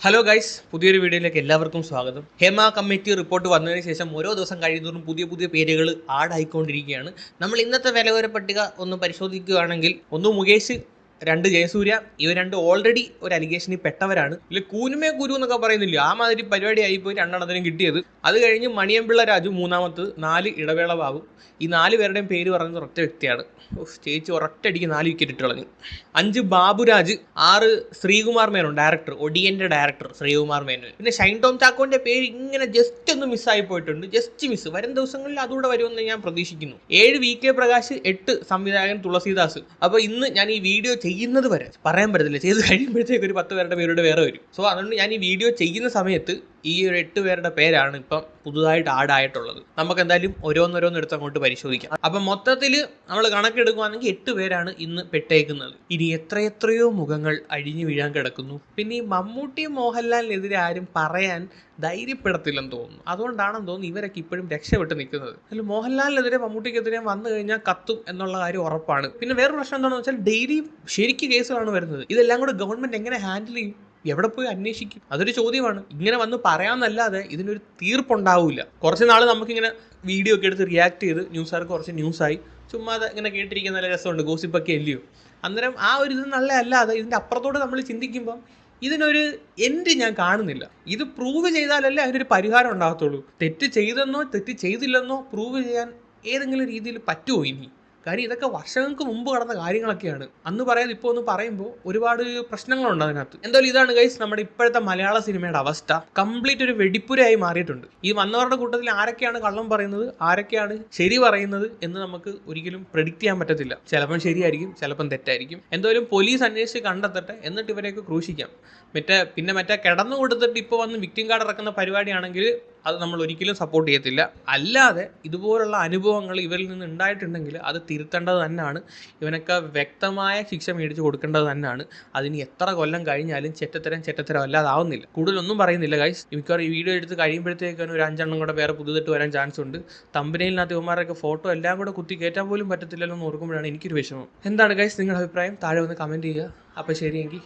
Hello guys പുതിയൊരു വീഡിയോയിലേക്ക് എല്ലാവർക്കും സ്വാഗതം. ഹേമ കമ്മിറ്റി റിപ്പോർട്ട് വന്നതിന് ശേഷം ഓരോ ദിവസം കഴിയുന്നതോറും പുതിയ പുതിയ പേരുകൾ ആഡായിക്കൊണ്ടിരിക്കുകയാണ് നമ്മൾ ഇന്നത്തെ വിലവര പട്ടിക ഒന്ന് പരിശോധിക്കുകയാണെങ്കിൽ ഒന്ന് മുകേഷ് രണ്ട് ജയസൂര്യ ഇവർ രണ്ട് ഓൾറെഡി ഒരു അലിഗേഷനിൽ പെട്ടവരാണ്. ഇല്ല കൂനുമേ കുരു എന്നൊക്കെ പറയുന്നില്ല? ആ മാതിരി പരിപാടി ആയിപ്പോയി രണ്ടെണ്ണത്തിനും കിട്ടിയത്. അത് കഴിഞ്ഞ് മണിയമ്പിള്ള രാജു മൂന്നാമത്തത് നാല് ഇടവേള ബാബു. ഈ നാല് പേരുടെയും പേര് പറയുന്നത് ഒറ്റ വ്യക്തിയാണ്. ചേച്ചി ഒരൊറ്റയടിക്ക് നാല് വിക്കറ്റ് ഇട്ട് കളഞ്ഞു. അഞ്ച് ബാബുരാജ് ആറ് ശ്രീകുമാർ മേനോൻ ഡയറക്ടർ ഒഡിയന്റെ ഡയറക്ടർ ശ്രീകുമാർ മേനോൻ. പിന്നെ ഷൈൻ ടോം ചാക്കോന്റെ പേര് ഇങ്ങനെ ജസ്റ്റ് ഒന്ന് മിസ്സായി പോയിട്ടുണ്ട്. ജസ്റ്റ് മിസ് വരും ദിവസങ്ങളിൽ അതുകൂടെ വരുമെന്ന് ഞാൻ പ്രതീക്ഷിക്കുന്നു. ഏഴ് വി കെ പ്രകാശ് എട്ട് സംവിധായകൻ തുളസീദാസ്. അപ്പോൾ ഇന്ന് ഞാൻ ഈ വീഡിയോ ചെയ്യുന്നത് വരെ പറയാൻ പറ്റത്തില്ല. ചെയ്ത് കഴിയുമ്പോഴത്തേക്ക് ഒരു പത്ത് പേരുടെ പേരുടെ വേറെ വരും. സോ അതുകൊണ്ട് ഞാൻ ഈ വീഡിയോ ചെയ്യുന്ന സമയത്ത് ഈ ഒരു എട്ട് പേരുടെ പേരാണ് ഇപ്പം പുതുതായിട്ട് ആഡ് ആയിട്ടുള്ളത്. നമുക്ക് എന്തായാലും ഓരോന്നോരോന്ന് എടുത്ത് അങ്ങോട്ട് പരിശോധിക്കാം. അപ്പം മൊത്തത്തിൽ നമ്മൾ കണക്കെടുക്കുകയാണെങ്കിൽ എട്ട് പേരാണ് ഇന്ന് പെട്ടേക്കുന്നത്. ഇനി എത്രയെത്രയോ മുഖങ്ങൾ അഴിഞ്ഞു വീഴാൻ കിടക്കുന്നു. പിന്നെ ഈ മമ്മൂട്ടി മോഹൻലാലിനെതിരെ ആരും പറയാൻ ധൈര്യപ്പെടത്തില്ലെന്ന് തോന്നുന്നു. അതുകൊണ്ടാണെന്ന് തോന്നുന്നു ഇവരൊക്കെ ഇപ്പോഴും രക്ഷപ്പെട്ട് നിൽക്കുന്നത്. അതിൽ മോഹൻലാലിനെതിരെ മമ്മൂട്ടിക്കെതിരെ വന്നു കഴിഞ്ഞാൽ കത്തും എന്നുള്ള കാര്യം ഉറപ്പാണ്. പിന്നെ വേറൊരു പ്രശ്നം എന്താണെന്ന് വെച്ചാൽ ഡെയിലി ശരിക്കും കേസുകളാണ് വരുന്നത്. ഇതെല്ലാം കൂടെ ഗവൺമെന്റ് എങ്ങനെ ഹാൻഡിൽ ചെയ്യും? എവിടെ പോയി അന്വേഷിക്കും? അതൊരു ചോദ്യമാണ്. ഇങ്ങനെ വന്ന് പറയാമെന്നല്ലാതെ ഇതിനൊരു തീർപ്പുണ്ടാവില്ല കുറച്ച് നാൾ നമുക്കിങ്ങനെ വീഡിയോ ഒക്കെ എടുത്ത് റിയാക്ട് ചെയ്ത് ന്യൂസുകാർക്ക് കുറച്ച് ന്യൂസായി ചുമ്മാ ഇങ്ങനെ കേട്ടിരിക്കുന്ന നല്ല രസമുണ്ട്. ഗോസിപ്പൊക്കെ അല്ലയോ അന്നേരം ആ ഒരു ഇത് നല്ല അല്ലാതെ ഇതിന്റെ അപ്പുറത്തോട്ട് നമ്മൾ ചിന്തിക്കുമ്പം ഇതിനൊരു എൻഡ് ഞാൻ കാണുന്നില്ല. ഇത് പ്രൂവ് ചെയ്താലല്ലേ അതിനൊരു പരിഹാരം ഉണ്ടാകത്തുള്ളൂ. തെറ്റ് ചെയ്തെന്നോ തെറ്റ് ചെയ്തില്ലെന്നോ പ്രൂവ് ചെയ്യാൻ ഏതെങ്കിലും രീതിയിൽ പറ്റുമോ ഇനി? കാര്യം ഇതൊക്കെ വർഷങ്ങൾക്ക് മുമ്പ് കടന്ന കാര്യങ്ങളൊക്കെയാണ്. അന്ന് പറയാതെ ഇപ്പോൾ ഒന്ന് പറയുമ്പോൾ ഒരുപാട് പ്രശ്നങ്ങളുണ്ട് അതിനകത്ത്. എന്തായാലും ഇതാണ് ഗൈസ് നമ്മുടെ ഇപ്പോഴത്തെ മലയാള സിനിമയുടെ അവസ്ഥ. കംപ്ലീറ്റ് ഒരു വെടിപ്പുരയായി മാറിയിട്ടുണ്ട്. ഈ വന്നവരുടെ കൂട്ടത്തിൽ ആരൊക്കെയാണ് കള്ളം പറയുന്നത് ആരൊക്കെയാണ് ശരി പറയുന്നത് എന്ന് നമുക്ക് ഒരിക്കലും പ്രെഡിക്റ്റ് ചെയ്യാൻ പറ്റത്തില്ല. ചിലപ്പം ശരിയായിരിക്കും ചിലപ്പം തെറ്റായിരിക്കും. എന്തായാലും പോലീസ് അന്വേഷിച്ച് കണ്ടെത്തട്ടെ എന്നിട്ട് ഇവരെയൊക്കെ ക്രൂശിക്കാം. മറ്റേ പിന്നെ മറ്റേ കിടന്നു കൊടുത്തിട്ട് ഇപ്പോൾ വന്ന് വിക്ടിം കാർഡ് ഇറക്കുന്ന പരിപാടിയാണെങ്കിൽ അത് നമ്മൾ ഒരിക്കലും സപ്പോർട്ട് ചെയ്യത്തില്ല. അല്ലാതെ ഇതുപോലുള്ള അനുഭവങ്ങൾ ഇവരിൽ നിന്ന് ഉണ്ടായിട്ടുണ്ടെങ്കിൽ അത് തിരുത്തേണ്ടത് തന്നെയാണ്. ഇവനൊക്കെ വ്യക്തമായ ശിക്ഷ മേടിച്ച് കൊടുക്കേണ്ടത് തന്നെയാണ്. അതിന് എത്ര കൊല്ലം കഴിഞ്ഞാലും ചെറ്റത്തരം ചെറ്റത്തരം അല്ലാതാവുന്നില്ല. കൂടുതലൊന്നും പറയുന്നില്ല ഗൈസ് മിക്കവാറും ഈ വീഡിയോ എടുത്ത് കഴിയുമ്പോഴത്തേക്കാണ് ഒരു അഞ്ചെണ്ണം കൂടെ വേറെ പുതുതായിട്ട് വരാൻ ചാൻസ് ഉണ്ട്. തമ്പനയിലിനകത്ത് ഇവന്മാരൊക്കെ ഫോട്ടോ എല്ലാം കൂടെ കുത്തി കയറ്റാൻ പോലും പറ്റത്തില്ലല്ലോ എന്ന് ഓർക്കുമ്പോഴാണ് എനിക്കൊരു വിഷമം. എന്താണ് ഗൈസ് നിങ്ങളുടെ അഭിപ്രായം? താഴെ ഒന്ന് കമന്റ് ചെയ്യുക. അപ്പോൾ ശരിയെങ്കിൽ